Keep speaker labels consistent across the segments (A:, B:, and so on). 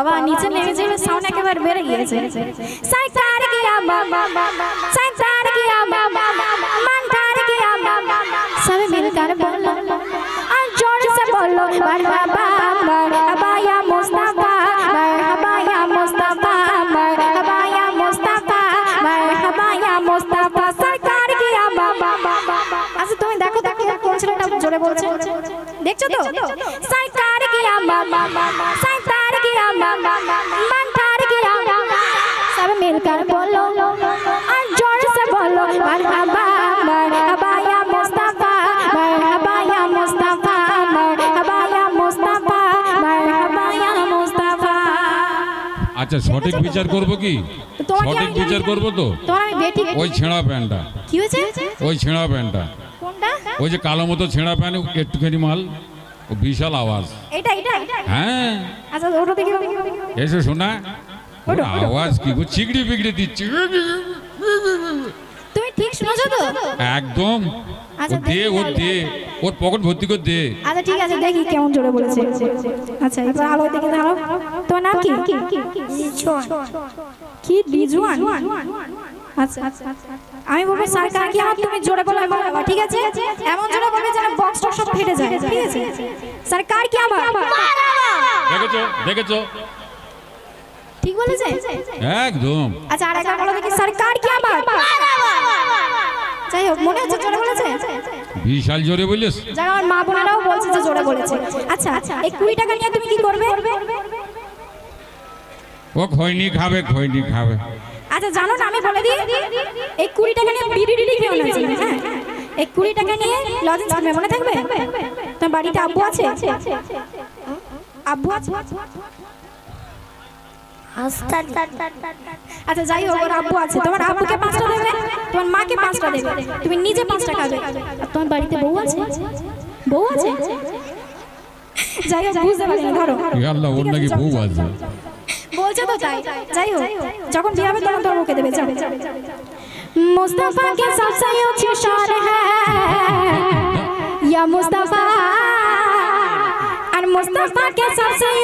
A: বাবা, নিচে নেমে যাবে সাউন্ড একেবারে বেড়ে গিয়েছে। সাইকার গিয়া বাবা সাইকার গিয়া বাবা মানকার গিয়া বাবা। সবে মিলকার বলো আর জোর সে বলো বাবা বাবা ইয়া মুস্তাফা মারহাবা মোস্তফা মুস্তাফা মারহাবা ইয়া মুস্তাফা। মারহাবা ইয়া মুস্তাফা গিয়া বাবা আজ তুমি দেখো দেখো, কোন ছেলেটা জোরে বলছে। দেখছ তো? সাইকার গিয়া বাবা
B: আচ্ছা সঠিক বিচার করব কি? সঠিক বিচার করব তো?
A: তোমার আমি বেটি
B: ওই ছেঁড়া প্যান্টটা।
A: কি হয়েছে?
B: ওই ছেঁড়া প্যান্টটা।
A: কোনটা?
B: ওই যে কালো মতো ছেঁড়া প্যান্ট একটুখানি মাল ও বিশাল আওয়াজ।
A: এটা এটা
B: হ্যাঁ।
A: আচ্ছা ওটা দেখি
B: এসে শোনা। আওয়াজ কি গো? চিগড়ি বিগড়ি দিচ্ছে।
A: তুমি ঠিক শুনেছো তো?
B: একদম। ও
A: আচ্ছা,
B: দে ও। দে। ওর পকেট ভর্তি করে দে।
A: আচ্ছা ঠিক আছে দেখি কেমন জোরে বলেছে। আচ্ছা এবার আলো দেখে দাঁড়াও তোমার নাম কি? কি রিজওয়ান আচ্ছা আমি বলব সরকার কি আমার তুমি জোরে বলে বলবা ঠিক আছে? এমন জোরে বলবে যেন বক্স টক্স সব ফেটে যায় ঠিক আছে? সরকার কি আমার
B: দেখেছ দেখেছ?
A: ঠিক বলেছে?
B: একদম।
A: আচ্ছা আর একবার বলো দেখি সরকার কি আমার যাই হোক মনে হচ্ছে জোরে বলেছে?
B: বিশাল জোরে বলিস?
A: যারা আমার মা বোনেরাও বলছে যে জোরে বলেছে। আচ্ছা আচ্ছা এই কুড়ি টাকা নিয়ে তুমি কি করবে?
B: ও খৈনি খাবে খৈনি খাবে।
A: আচ্ছা জানো না আমি বলে দিই। এই কুড়ি টাকা নিয়ে বিড়ি খেও না চিনি, হ্যাঁ? এই কুড়ি টাকা নিয়ে লজেন্স খাবে মনে থাকবে? তোমার বাড়িতে আব্বু আছে? আব্বু আছে? আচ্ছা যাই হোক ওর আব্বু আছে। তোমার আব্বুকে পাঁচটা দেবে? তোমার মাকে পাঁচটা দেবে? তুমি নিজে পাঁচটা খাবে? আর তোমার বাড়িতে বউ আছে? বউ আছে? যাই হোক বুঝতে ধরো।
B: ওর নাকি বউ আছে।
A: বলছে তো তাই। যাই হোক যখন বিয়ে হবে তখন তোমার মুখে দেবে যাবে মুস্তাফা কে সবসাই উঁচু শহর হ্যাঁ মুস্তাফা। আর মুস্তাফা কে সবসাই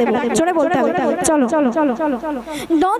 A: দেবো জোরে বলতে হবে চলো চলো চলো চলো দো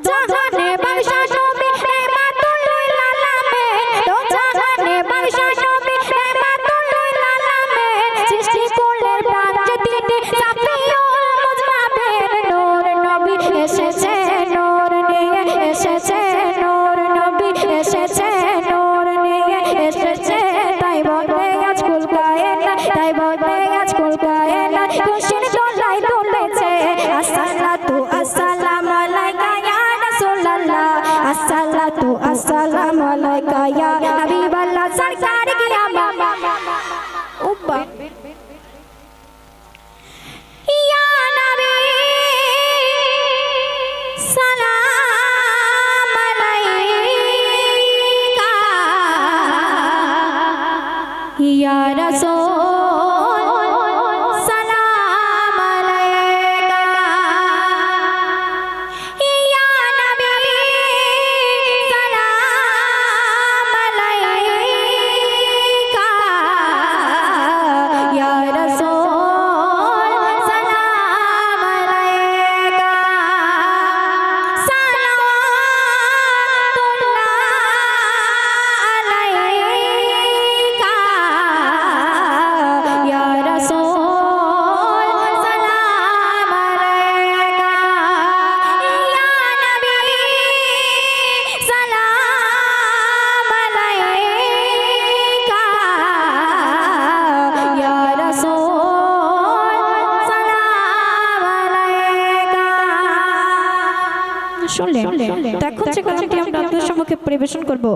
A: পরিবেশন করব।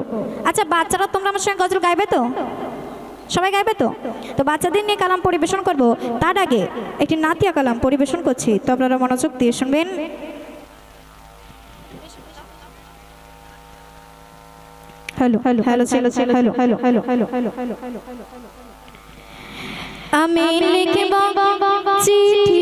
A: আচ্ছা বাচ্চারা তোমরা আমার সঙ্গে গজল গাইবে তো সবাই গাইবে তো তো বাচ্চাদের নিয়ে কালাম পরিবেশন করব তার আগে একটি নাতিয়া কালাম পরিবেশন করছি তো আপনারা মনোযোগ দিয়ে শুনবেন hello hello hello hello hello hello hello hello hello hello hello আমি লিখব চিঠি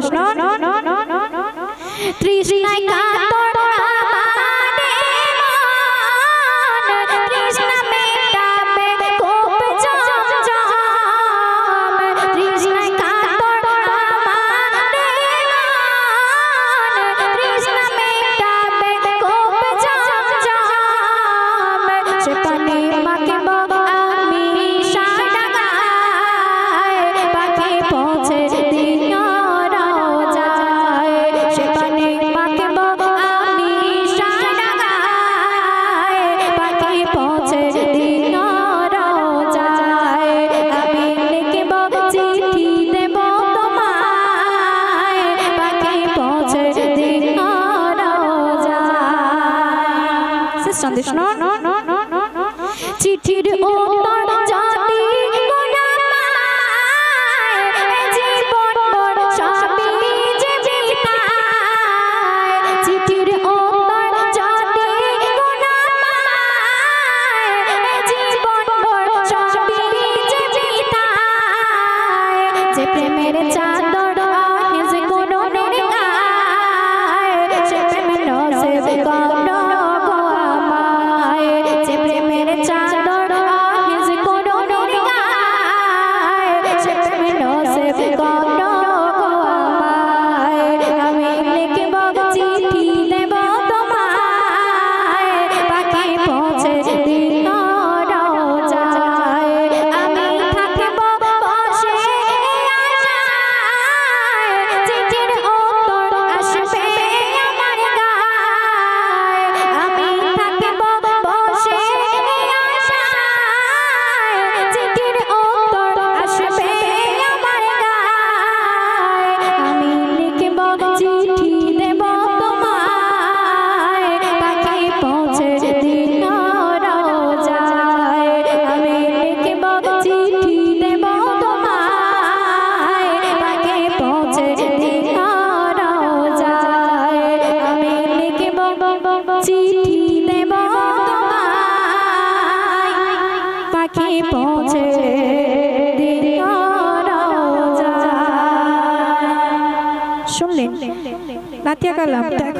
A: Tisch noch.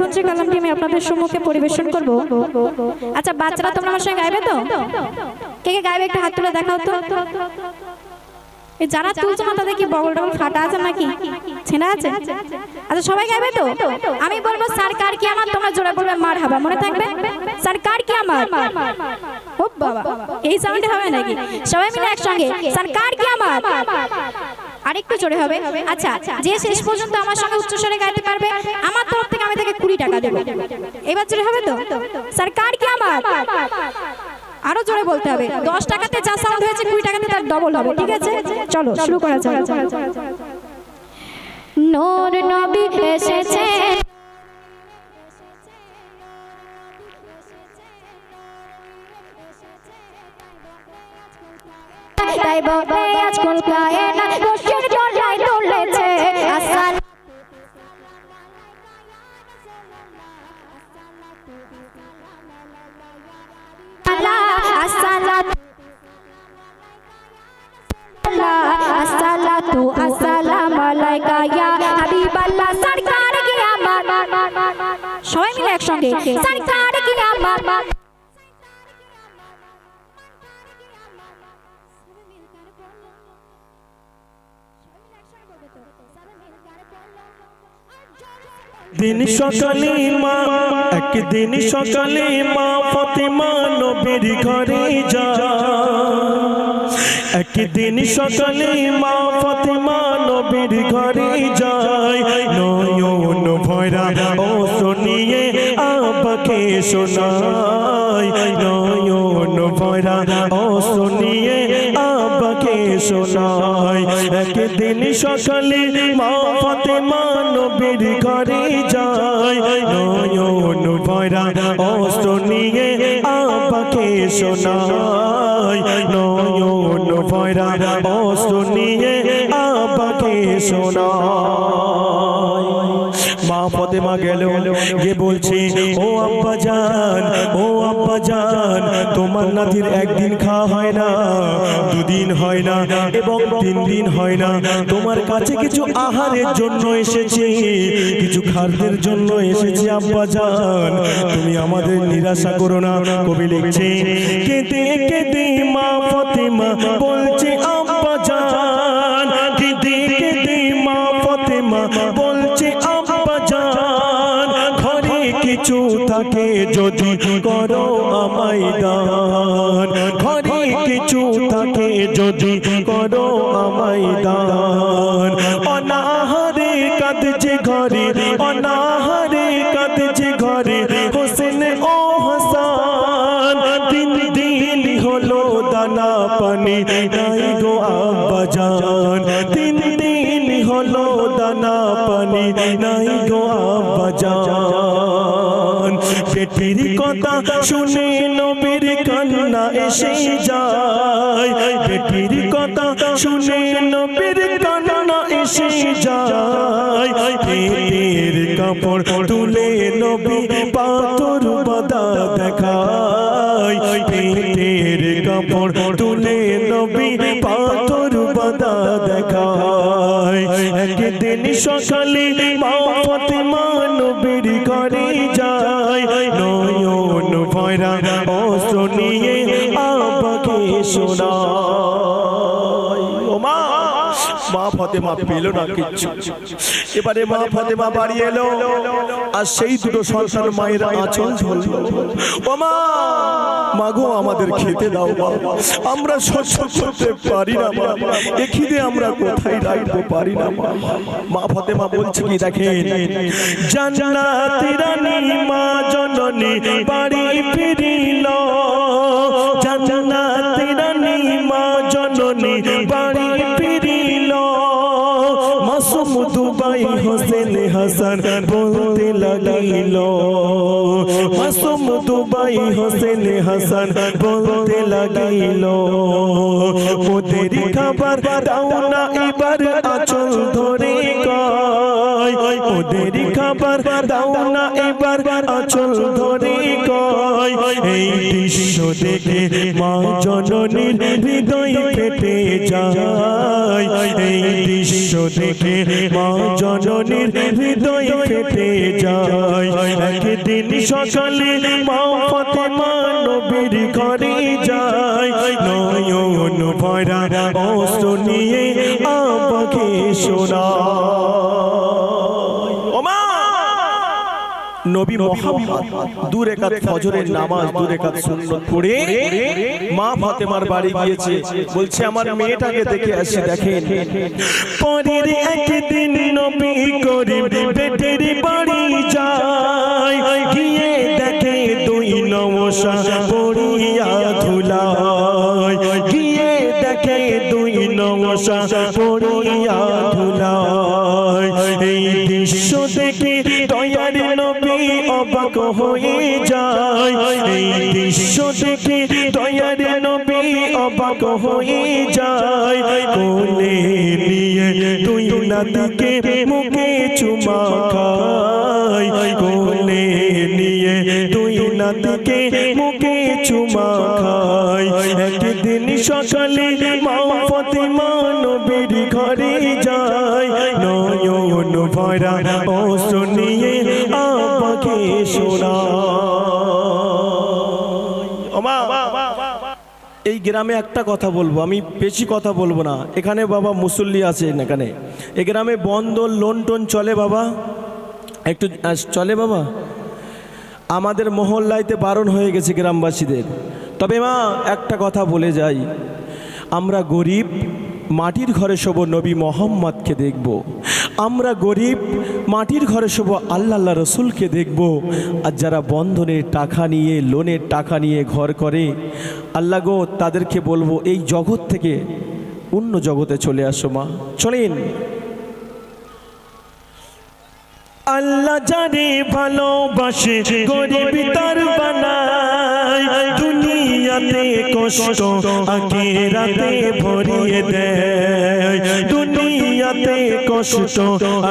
A: কালাম তো এখন যে কালামটি আমি আপনাদের সম্মুখে পরিবেশন করব। আচ্ছা বাচ্চারা তোমরা আমার সঙ্গে গাইবে তো? কে কে গাইবে? একটা হাত তুলে দেখাও তো। যারা তুলছো না, তাদের কি বগল টগল ফাটা আছে নাকি? ছেঁড়া আছে? আচ্ছা সবাই গাইবে তো? আমি বলব, স্যার সরকার কি আমার? তোমরা জোরে বলবে, মার হাবা। মনে থাকবে? সরকার কি আমার? ও বাবা, এই সাউন্ডে হবে নাকি? সবাই মিলে একসঙ্গে সরকার কি আমার? আরেকটু জোরে হবে? আচ্ছা যে শেষ পর্যন্ত আমার সঙ্গে উচ্চস্বরে গাইতে পারবে আমার তরফ থেকে আমি তাকে কুড়ি টাকা দেবো। এবার জোরে হবে তো? সরকার কি আমার আরও জোরে বলতে হবে। দশ টাকাতে যা সাউন্ড হয়েছে কুড়ি টাকাতে তার ডবল হবে ঠিক আছে? চলো শুরু করা যাক। নূর নবী এসেছে। তাই বলে আজ আসসালামু আলাইকা, ইয়া হাবিবাল্লাহ, সরকার কি আমার। সবাই মিলে একসঙ্গে, সরকার কি আমার।
C: দিন সকালে মা, একদিন সকালে মা ফতেমা নবীর ঘরে যা একদিন সকালে মা নবীর ঘরে যায়, নয়ন ভয়রা ও শুনিয়ে আবাকে শোনায়। নয়ন ভয়রা ও শুনিয়ে আবাকে শোনায়। একদিন সকালে মা ফতেমা নবীর ঘরে যায়, নয়ন ভয়রা ও শুনিয়ে আবাকে শোনায়। নয়ন ভয়রা ও শুনিয়ে মা ফতেমা গেল। গিয়ে বলছে, ও আব্বা জান, ও আব্বা জান, তোমার নাতির একদিন খাওয়া হয় না, দুদিন হয় না এবং তিন দিন হয় না। তোমার কাছে কিছু আহারের জন্য এসেছি, কিছু খাদ্যের জন্য এসেছি আব্বা জান। তুমি আমাদের নিরাশা করো না। কবি লিখছে, কেঁদে কেঁদে মা ফতেমা বলছে পানি নাই গো আব্বা জান তিন দিন হলো দানা পানি নাই গো আব্বা জান পেটির কথা শুনে নবীর কান্না এসে যায় পেটির কথা শুনে নবীর কান্না এসে যায় পেটের কাপড় তুলে নবী পাথর বাদা দেখায় পেটের কাপড় নবী পাথর বাদা দেখায়। একদিন সকালে মা ফতেমা নবীর ঘরে যায়। নয়ন ভয়রা অস্ত্র নিয়ে আবাকে শোনায়। মা ফতেমা পেল না কিচ্ছু। এবারে মা ফতেমা বাড়ি এলো, আর সেই দুটো সন্তান মায়ের আঁচল ধরল ও মা, মাগো আমাদের খেতে দাও মা। আমরা সহ্য করতে পারি না মা। এ খিদে আমরা কোথায় রাখতে পারি না মা। মা ফতেমা বলছে কি, দেখেন, জান্নাতি রানী মা জননী বাড়ি ফিরিল। লাগিল মাসুম দুবাই হোসেন হাসান বলতে লাগিল ওদের খাবার দাও না এবার আচল ধরে কয় ওদের খাবার দাও না এবার আচল ধরে কয়, এই দৃশ্য দেখে মা জননীর হৃদয় ফেটে যায়। এই দৃশ্য দেখে মা জননীর হৃদয় ফেটে যায়। একদিন সকালে মা ফতেমা নবীর ঘরে যায়। নয়ন ভরা অস্ত্র নিয়ে আমাকে শোনায়। নবী মোহাম্মদ দু রেখাত ফজরের নামাজ দু রেখাত সুন্নত পড়ে মা ফাতেমার বাড়ি গিয়েছে। বলছে আমার মেয়েটাকে দেখে আসি দেখেন। পরের একদিন নবী করিম বেটের বাড়ি যায়। গিয়ে দেখে দুই নমসা দৃশ্য দেখে দয়ার নবী অবাক হয়ে যায়? কোলে নিয়ে তুই নাতিকে মুখে চুমা খায়। কোলে নিয়ে তুই নাতিকে মুখে চুমা খায়। একদিন সকালে মা ফতেমা নবীর ঘরে যায়। নয়ন ভরা অস্ত্র এই গ্রামে একটা কথা বলব, আমি বেশি কথা বলব না। এখানে বাবা মুসল্লি আছেন এখানে। এই গ্রামে বন্দর লোন টোন চলে বাবা? একটু চলে বাবা? আমাদের মহল্লাইতে বারণ হয়ে গেছে গ্রামবাসীদের। তবে মা, একটা কথা বলে যাই। আমরা গরিব, মাটির ঘরে শোব, নবী মোহাম্মদকে দেখব। আমরা গরিব, মাটির ঘরে শোব আল্লাহ আল্লাহ রসুলকে দেখব। আর যারা বন্ধনের টাকা নিয়ে, লোনের টাকা নিয়ে ঘর করে, আল্লাহ গো, তাদেরকে বলব, এই জগৎ থেকে অন্য জগতে চলে আসো মা। চলেন। আল্লাহ জানে ভালোবাসে, গরিব তার বানায়, দুনিয়াতে কষ্ট, আখেরাতে ভরিয়ে দেয়। দুনিয়াতে কষ্ট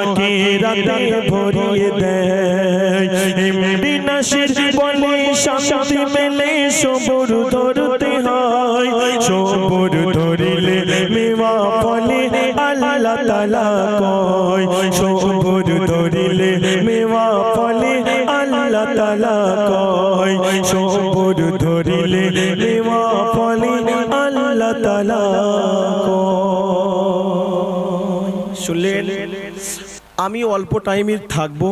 C: আখেরাতে ভরিয়ে দেয়। এমনি নাসির বলে শান্তি মেলে, সবর ধরতে হয়। সবর ধরিলে মেওয়া ফলে আল্লাহ তালা কয়। সবর ধরিলে মেওয়া ফলে আল্লাহ তালা শুনলেন আমি অল্প টাইমের থাকব,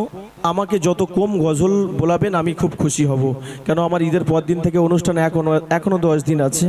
C: আমাকে যত কম গজল বলাবেন আমি খুব খুশি হব। কেন আমার ঈদের পর দিন থেকে অনুষ্ঠান এখনও এখনও দশ দিন আছে।